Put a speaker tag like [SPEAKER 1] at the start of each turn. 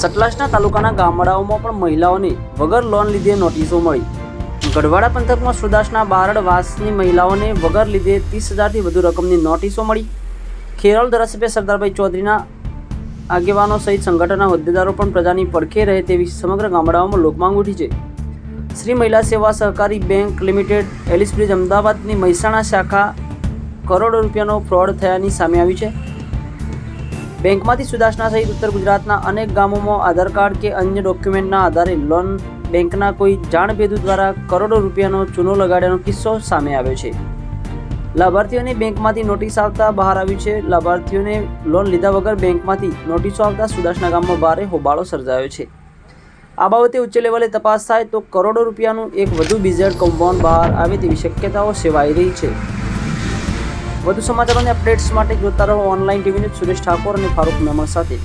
[SPEAKER 1] સતલાસના તાલુકાના ગામડાઓમાં પણ મહિલાઓને વગર લોન લીધે નોટિસો મળી. ગઢવાડા પંથકમાં સુદાસના બારડવાસની મહિલાઓને વગર લીધે ત્રીસ હજારથી વધુ રકમની નોટિસો મળી. ખેરોલ ધારાસભ્ય સરદારભાઈ ચૌધરીના આગેવાનો સહિત સંગઠનના હોદ્દેદારો પણ પ્રજાની પડખે રહે તેવી સમગ્ર ગામડાઓમાં લોકમાંગ ઉઠી છે. શ્રી મહિલા સેવા સહકારી બેંક લિમિટેડ, એલિસ બ્રિજ અમદાવાદની મહેસાણા શાખા કરોડો રૂપિયાનો ફ્રોડ થયાની સામે આવી છે. બેંકમાંથી સુદાસના સહિત ઉત્તર ગુજરાતના અનેક ગામોમાં આધાર કાર્ડ કે અન્ય ડોક્યુમેન્ટના આધારે લોન બેંકના કોઈ જાણભેદુ દ્વારા કરોડો રૂપિયાનો ચૂનો લગાડ્યાનો કિસ્સો સામે આવ્યો છે. લાભાર્થીઓને બેંકમાંથી નોટિસ આવતા બહાર આવ્યું છે. લાભાર્થીઓને લોન લીધા વગર બેંકમાંથી નોટિસો આવતા સુદાસના ગામમાં ભારે હોબાળો સર્જાયો છે. આ બાબતે ઉચ્ચ લેવલે તપાસ થાય તો કરોડો રૂપિયાનું એક વધુ બીઝેડ કમ્પાઉન્ડ બહાર આવે તેવી શક્યતાઓ સેવાઈ રહી છે. વધુ સમાચારોને અપડેટ્સ માટે જોતા રહો ઓનલાઈન ટીવી સુરેશ ઠાકોર અને ફારૂક મેમણ સાથે.